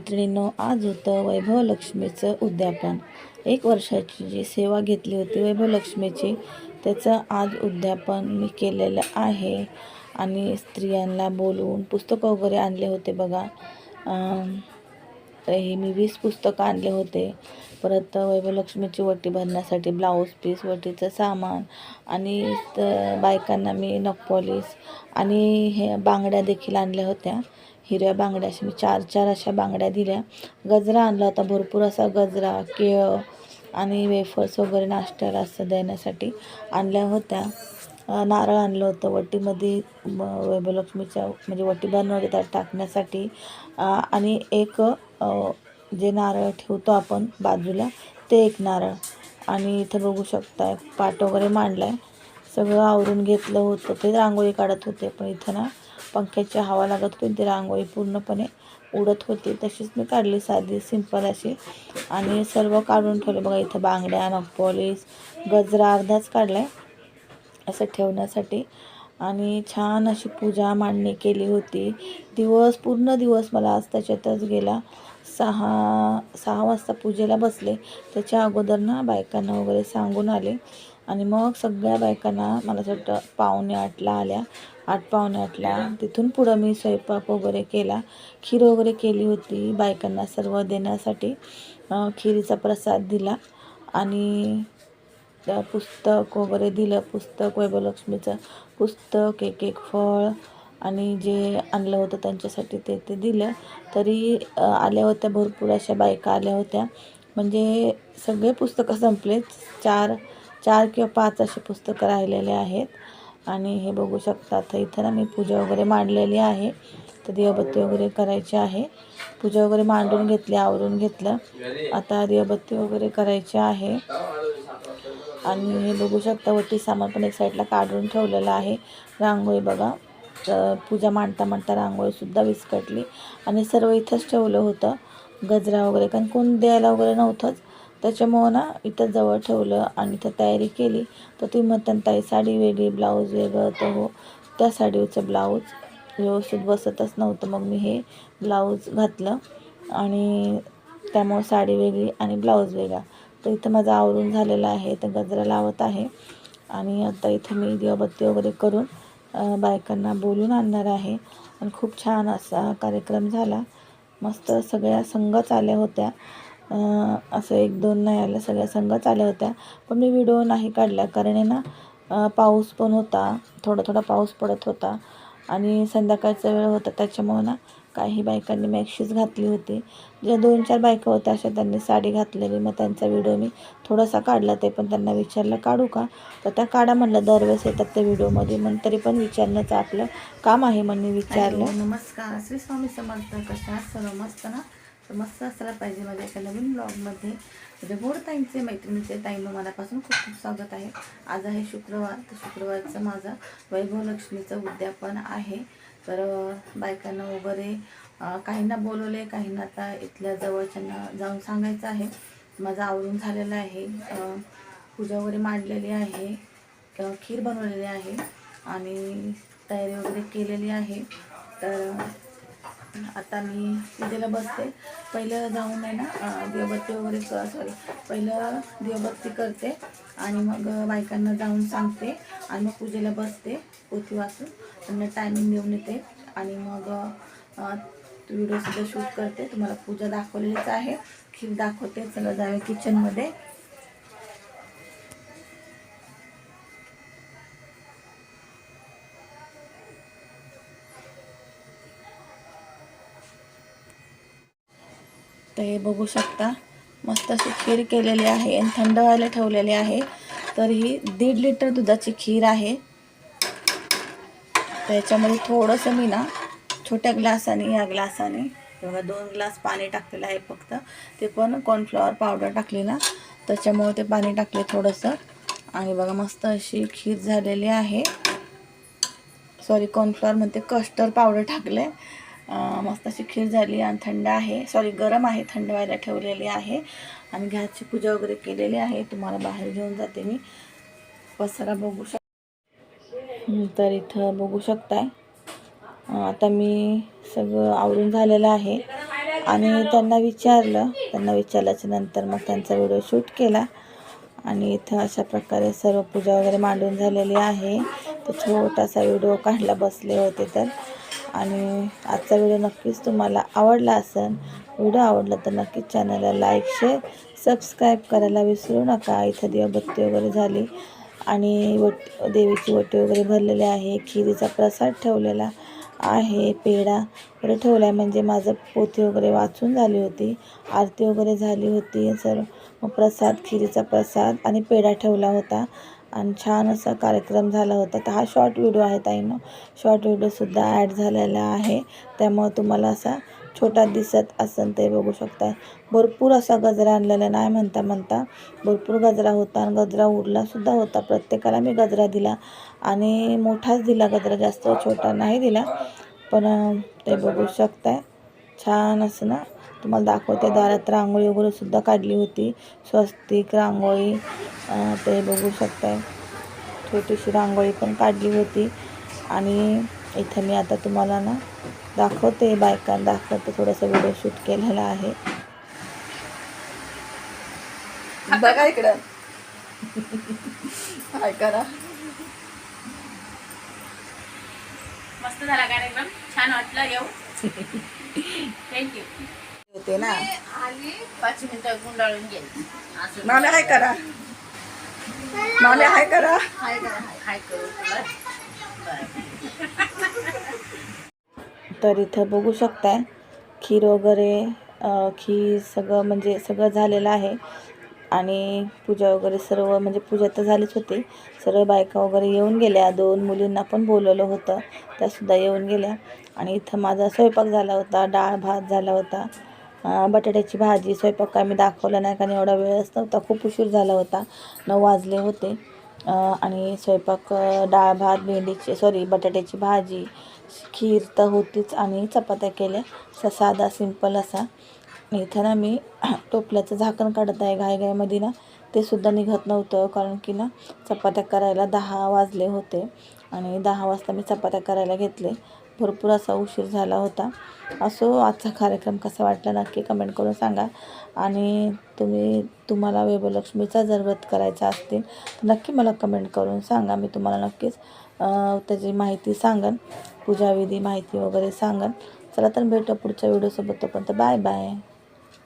मैत्रिणीनं आज होतं वैभव लक्ष्मीचं उद्यापन. एक वर्षाची जी सेवा घेतली होती वैभव लक्ष्मीची त्याचं आज उद्यापन मी केलेलं आहे. आणि स्त्रियांना बोलवून पुस्तकं वगैरे आणले होते बघा. हे मी वीस पुस्तकं आणले होते. परत वैभव लक्ष्मीची वटी भरण्यासाठी ब्लाऊज पीस वटीचं सामान आणि त- बायकांना मी नखपॉलिश आणि हे बांगड्या देखील आणल्या होत्या. हिरव्या बांगड्या अशा मी चार चार अशा बांगड्या दिल्या. गजरा आणला होता भरपूर असा गजरा केळ आणि वेफर्स वगैरे नाश्त्याला असं देण्यासाठी आणल्या होत्या. नारळ आणलं होतं वटीमध्ये वैभवलक्ष्मीच्या म्हणजे वटी बनवते त्यात टाकण्यासाठी. आणि एक जे नारळ ठेवतो आपण बाजूला ते एक नारळ. आणि इथं बघू शकताय पाट वगैरे मांडला आहे सगळं आवरून घेतलं होतं. ते रांगोळी काढत होते पण इथं ना पंख्याची हवा लागत होती ती रांगोळी पूर्णपणे उडत होती तशीच मी काढली साधी सिंपल अशी. आणि सर्व काढून ठेवले. बघा इथं बांगड्या नखपॉलिश गजरा अर्धाच काढलाय. असं ठेवण्यासाठी. आणि छान अशी पूजा मांडणी केली होती. दिवस पूर्ण दिवस मला आज त्याच्यातच गेला. सहा सहा वाजता पूजेला बसले. त्याच्या अगोदर ना बायकांना वगैरे सांगून आले. आणि मग सगळ्या बायकांना मला असं वाटतं पावणे आठला आल्या. आठ पावणे आठला. तिथून पुढं मी स्वयंपाक वगैरे केला. खीर वगैरे केली होती बायकांना सर्व देण्यासाठी. खिरीचा प्रसाद दिला आणि त्या पुस्तक वगैरे दिलं. पुस्तक वैभवलक्ष्मीचं पुस्तक एक एक फळ आणि जे आणलं होतं त्यांच्यासाठी ते ते दिलं. तरी आल्या होत्या भरपूर अशा बायका आल्या होत्या. म्हणजे सगळे पुस्तकं संपले चार चार किंवा पाच असे पुस्तकं राहिलेले आहेत. आणि हे बघू शकता तर इथं ना मी पूजा वगैरे मांडलेली आहे. तर दिवाबत्ती वगैरे करायची आहे. पूजा वगैरे मांडून घेतली आवरून घेतलं. आता दिवाबत्ती वगैरे करायची आहे. आणि हे बघू शकता वरती सामान पण एक साईडला काढून ठेवलेलं आहे. रांगोळी बघा. तर पूजा मांडता मांडता रांगोळीसुद्धा विस्कटली. आणि सर्व इथंच ठेवलं होतं. गजरा वगैरे कारण कोण द्यायला वगैरे नव्हतंच. त्याच्यामुळं ना इथं जवळ ठेवलं आणि इथं तयारी केली. तर तुम्ही म्हणतात ताई साडी वेगळी ब्लाऊज वेगळं तर हो. त्या साडीचं ब्लाऊज व्यवस्थित बसतच नव्हतं. मग मी हे ब्लाऊज घातलं आणि त्यामुळं साडी वेगळी आणि ब्लाऊज वेगळा. तर इथं माझं आवरून झालेलं आहे. तर गजरा लावत आहे. आणि आता इथं मी दिवाबत्ती वगैरे करून बायकांना बोलून आणणार आहे. आणि खूप छान असा कार्यक्रम झाला. मस्त सगळ्या संघच आल्या होत्या. असं एक दोन नाही आल्या सगळ्या संघच आल्या होत्या. पण मी व्हिडिओ नाही काढला कारण आहे ना पाऊस पण होता थोडा थोडा पाऊस पडत होता. आणि संध्याकाळचा वेळ होता त्याच्यामुळं ना काही बायकांनी मॅक्शीच घातली होती. ज्या दोन चार बायका होत्या अशा त्यांनी साडी घातलेली. मग त्यांचा व्हिडिओ मी थोडासा काढला ते पण त्यांना विचारलं काढू का? तर त्या काढा म्हणलं दरवेळेस येतात त्या व्हिडिओमध्ये. मग तरी पण विचारण्याचं आपलं काम आहे म्हणून विचारलं. नमस्कार. श्री स्वामी समर्थ कशा? सर्व मस्त ना? तर मस्त असायला पाहिजे माझ्या एका नवीन ब्लॉगमध्ये म्हणजे गोड ताईंचे मैत्रिणीचे ताईंनो मनापासून खूप खूप स्वागत आहे. आज आहे शुक्रवार तर शुक्रवारचं माझं वैभव लक्ष्मीचं उद्यापन आहे. तर बायकांना वगैरे काहींना बोलवले काहींना आता इथल्या जवळच्यांना जाऊन सांगायचं आहे. माझं आवरून झालेलं आहे. पूजा वगैरे मांडलेली आहे. खीर बनवलेली आहे. आणि तयारी वगैरे केलेली आहे. तर आता मी पूजेला बसते. पहिलं जाऊन आहे ना दिवबत्ती वगैरे सॉरी पहिलं दिवाबत्ती करते आणि मग बायकांना जाऊन सांगते आणि मग पूजेला बसते पोथी वाचून. त्यांना टायमिंग देऊन येते आणि मग व्हिडिओसुद्धा शूट करते. तुम्हाला पूजा दाखवलेलीच आहे. खीर दाखवते. चला जाऊया किचनमध्ये तर हे बघू शकता. मस्त अशी खीर केलेली आहे आणि थंड व्हायला ठेवलेली आहे. तर ही दीड लिटर दुधाची खीर आहे. त्याच्यामध्ये थोडंसं मी ना छोट्या ग्लासाने या ग्लासाने बघा दोन ग्लास पाणी टाकलेलं आहे फक्त. ते पण कॉर्नफ्लॉवर पावडर टाकली ना त्याच्यामुळे ते पाणी टाकले थोडंसं. आणि बघा मस्त अशी खीर झालेली आहे. सॉरी कॉर्नफ्लॉवर म्हणते कस्टर्ड पावडर टाकले आहे मस्त अशी खीर झाली आणि थंड आहे. सॉरी गरम आहे थंड व्हायला ठेवलेली आहे. आणि घ्याची पूजा वगैरे केलेली आहे. तुम्हाला बाहेर घेऊन जाते मी. पसारा बघू शक तर इथं बघू शकताय. आता मी सगळं आवरून झालेलं आहे. आणि त्यांना विचारलं. त्यांना विचारल्याच्या नंतर मग त्यांचा व्हिडिओ शूट केला. आणि इथं अशा प्रकारे सर्व पूजा वगैरे मांडून झालेली आहे. तर छोटासा व्हिडिओ काढला बसले होते तर. आणि आजचा व्हिडिओ नक्कीच तुम्हाला आवडला असेल. व्हिडिओ आवडला तर नक्कीच चॅनलला लाईक शेअर सबस्क्राईब करायला विसरू नका. इथं दिवाबत्ती वगैरे झाली. आणि वट देवीची वटी वगैरे भरलेली आहे. खिरीचा प्रसाद ठेवलेला आहे. पेढा वगैरे ठेवला आहे म्हणजे माझं पोथी वगैरे वाचून झाली होती. आरती वगैरे झाली होती. सर्व मग प्रसाद खिरीचा प्रसाद आणि पेढा ठेवला होता. आणि छान असा कार्यक्रम झाला होता. तर हा शॉर्ट व्हिडिओ आहे ताईनं. शॉर्ट व्हिडिओसुद्धा ॲड झालेला आहे. त्यामुळं तुम्हाला असा छोटा दिसत असेल ते बघू शकता. भरपूर असा गजरा आणलेला नाही म्हणता म्हणता भरपूर गजरा होता आणि गजरा उरलासुद्धा होता. प्रत्येकाला मी गजरा दिला आणि मोठाच दिला गजरा. जास्त छोटा नाही दिला पण ते बघू शकताय. छान असं ना? तुम्हाला दाखवते. दारात रांगोळी वगैरे सुद्धा काढली होती. स्वस्तिक रांगोळी ते बघू शकताय. छोटीशी रांगोळी पण काढली होती. आणि इथं मी आता तुम्हाला ना दाखवते. बायकांना दाखवते. थोडंसं व्हिडिओ शूट केलेला आहे. बघा इकडं? काय करा. मस्त झाला कार्यक्रम. छान वाटलं. येऊ. थँक्यू होते ना. पाच मिनिटं गुंडाळून गेली. असं मामे हाय करा. मामे हाय करा. हाय करा हाय हाय करू तुला. तर इथं बघू शकताय खीर वगैरे खीर सगळं म्हणजे सगळं झालेलं आहे. आणि पूजा वगैरे सर्व म्हणजे पूजा तर झालीच होती. सर्व बायका वगैरे येऊन गेल्या. दोन मुलींना पण बोलवलं होतं. त्यासुद्धा येऊन गेल्या. आणि इथं माझा स्वयंपाक झाला होता डाळ भात झाला होता. बटाट्याची भाजी स्वयंपाक काय मी दाखवला नाही कारण एवढा वेळच नव्हता खूप उशीर झाला होता. नऊ वाजले होते. आणि स्वयंपाक डाळ भात भेंडीची सॉरी बटाट्याची भाजी खीर तर होतीच आणि चपात्या केल्या. असा साधा सिंपल असा. इथं ना मी टोपल्याचं झाकण काढत आहे घाईघाईमध्ये ना. ते सुद्धा निघत नव्हतं कारण की ना चपात्या करायला दहा वाजले होते. आणि दहा वाजता मी चपात्या करायला घेतले. भरपूर असा उशीर झाला होता. असो आजचा कार्यक्रम कसा वाटला नक्की कमेंट करून सांगा. आणि तुम्ही तुम्हाला वैभवलक्ष्मीचा जर व्रत करायचा असतील तर नक्की मला कमेंट करून सांगा. मी तुम्हाला नक्कीच त्याची माहिती सांगन. पूजाविधी माहिती वगैरे सांगन. चला तर भेटू पुढच्या व्हिडिओसोबत तोपर्यंत बाय बाय